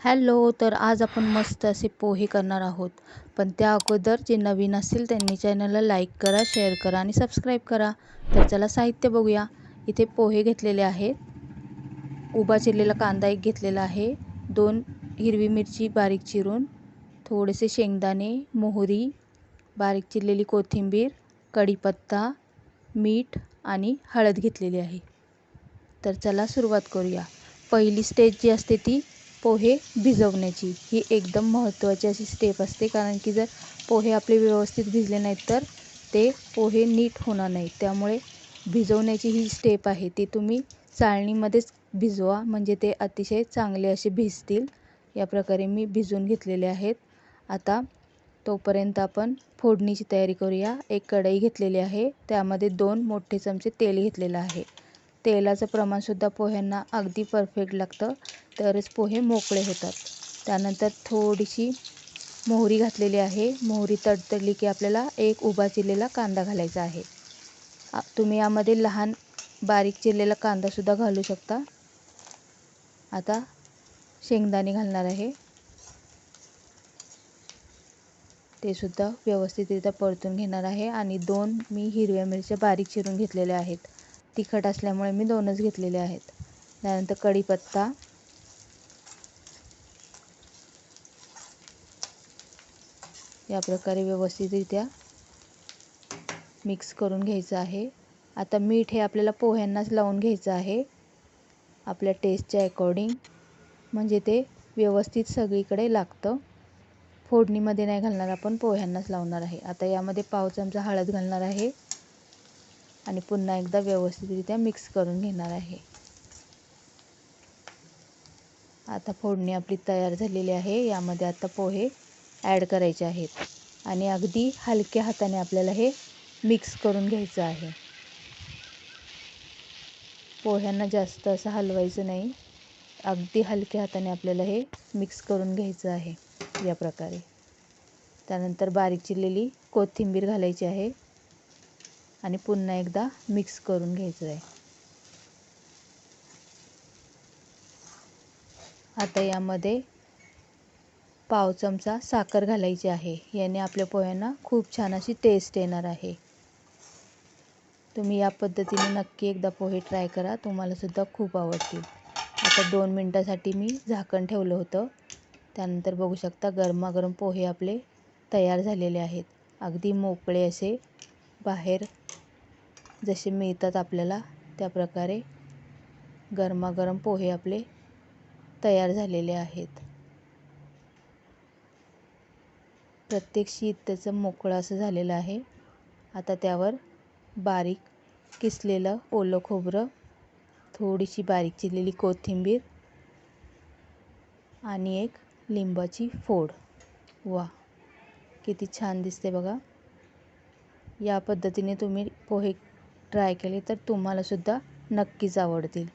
Hello तर आज आपण मस्त असे पोहे करणार आहोत. पण त्या अगोदर जे नवीन असतील त्यांनी चॅनलला लाईक करा शेअर करा आणि सबस्क्राईब करा. तर चला साहित्य बघूया. इथे पोहे घेतलेले आहेत. उभा चिरलेला कांदा एक घेतलेला आहे. दोन हिरवी मिरची बारीक चिरून थोडेसे शेंगदाणे मोहरी बारीक चिरलेली कोथिंबीर कढीपत्ता मीठ आणि हळद घेतलेली आहे. तर चला सुरुवात करूया. पहिली स्टेज जी असते ती पोहे भिजवण्याची ही एकदम महत्त्वाची अशी स्टेप असते. कारण की जर पोहे आपले व्यवस्थित भिजले नाहीत तर ते पोहे नीट होणार नाहीत. त्यामुळे भिजवण्याची ही स्टेप आहे. ती तुम्ही चाळणीमध्येच भिजवा. म्हणजे ते अतिशय चांगले असे भिजतील. या प्रकारे मी भिजवून घेतलेले आहेत. आता तोपर्यंत आपण फोडणीची तयारी करूया. एक कढई घेतलेली आहे. त्यामध्ये दोन मोठे चमचे तेल घेतलेलं आहे. तेलाचं प्रमाणसुद्धा पोह्यांना अगदी परफेक्ट लागतं. तरच पोहे मोकळे होतात. त्यानंतर थोडीशी मोहरी घातलेली आहे. मोहरी तडतडली की आपल्याला एक उभा चिरलेला कांदा घालायचा आहे. तुम्ही यामध्ये लहान बारीक चिरलेला कांदासुद्धा घालू शकता. आता शेंगदाणे घालणार आहे. ते सुद्धा व्यवस्थितरित्या परतून घेणार आहे. आणि दोन मी हिरव्या मिरच्या बारीक चिरून घेतलेल्या आहेत. तिखट असल्यामुळे मी दोनच घेतलेले आहेत. त्यानंतर कढीपत्ता. या प्रकारे व्यवस्थितरित्या मिक्स करून घ्यायचं आहे. आता मीठ हे आपल्याला पोह्यांनाच लावून घ्यायचं आहे. आपल्या टेस्टच्या अकॉर्डिंग म्हणजे ते व्यवस्थित सगळीकडे लागतं. फोडणीमध्ये नाही घालणार आपण पोह्यांनाच लावणार आहे. आता यामध्ये पाव चमचा हळद घालणार आहे. आणि पुन्हा एकदा व्यवस्थितरित्या मिक्स करून घेणार आहे. आता फोडणी आपली तयार झालेली आहे. यामध्ये आता पोहे ॲड करायचे आहेत. आणि अगदी हलक्या हाताने आपल्याला हे मिक्स करून घ्यायचं आहे. पोह्यांना जास्त असं हलवायचं नाही. अगदी हलक्या हाताने आपल्याला हे मिक्स करून घ्यायचं आहे या प्रकारे. त्यानंतर बारीक चिरलेली कोथिंबीर घालायची आहे. आणि पुन्हा एकदा मिक्स करून घ्यायचं आहे. आता यामध्ये पाव चमचा साखर घालायची आहे. याने आपल्या पोह्यांना खूप छान अशी टेस्ट येणार आहे. तुम्ही या पद्धतीने नक्की एकदा पोहे ट्राय करा. तुम्हालासुद्धा खूप आवडतील. आता दोन मिनटासाठी मी झाकण ठेवलं होतं. त्यानंतर बघू शकता गरमागरम पोहे आपले तयार झालेले आहेत. अगदी मोकळे असे बाहेर जसे मिळतात आपल्याला त्या प्रकारे गरमागरम पोहे आपले तयार झालेले आहेत. प्रत्येक शीत त्याचं मोकळं असं झालेलं आहे. आता त्यावर बारीक किसलेलं ओलं खोबरं थोडीशी बारीक चिरलेली कोथिंबीर आणि एक लिंबाची फोड. वा किती छान दिसते बघा. या पद्धतीने तुम्ही पोहे ट्राय केले तर तुम्हालासुद्धा नक्कीच आवडतील.